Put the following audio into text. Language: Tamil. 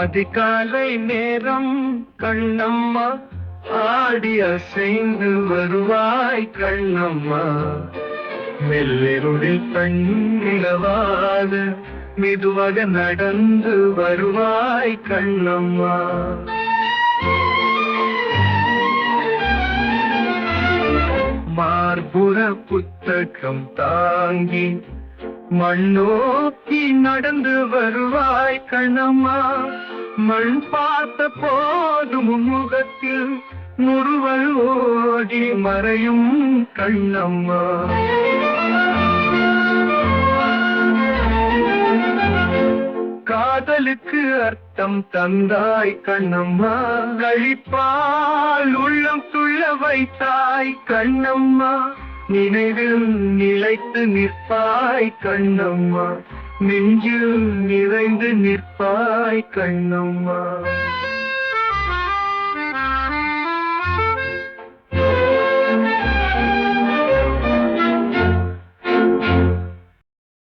அதிகாலை நேரம் கண்ணம்மா ஆடி அசைந்து வருவாய் கண்ணம்மா. மெல்லிருளில் பெண்ணிலவாத மெதுவாக நடந்து வருவாய் கண்ணம்மா. மார்புற புத்தகம் தாங்கி மண்ணோக்கி நடந்து வருவாய் கண்ணம்மா. மண் பார்த்த போதும் முகத்தில் முருவல் ஓடி மறையும் கண்ணம்மா. காதலுக்கு அர்த்தம் தந்தாய் கண்ணம்மா. கழிப்பால் உள்ளம் துள்ள வைத்தாய் கண்ணம்மா. நினைவில் நிலைத்து நிற்பாய் கண்ணம்மா. நெஞ்சில் நிறைந்து நிற்பாய் கண்ணம்மா.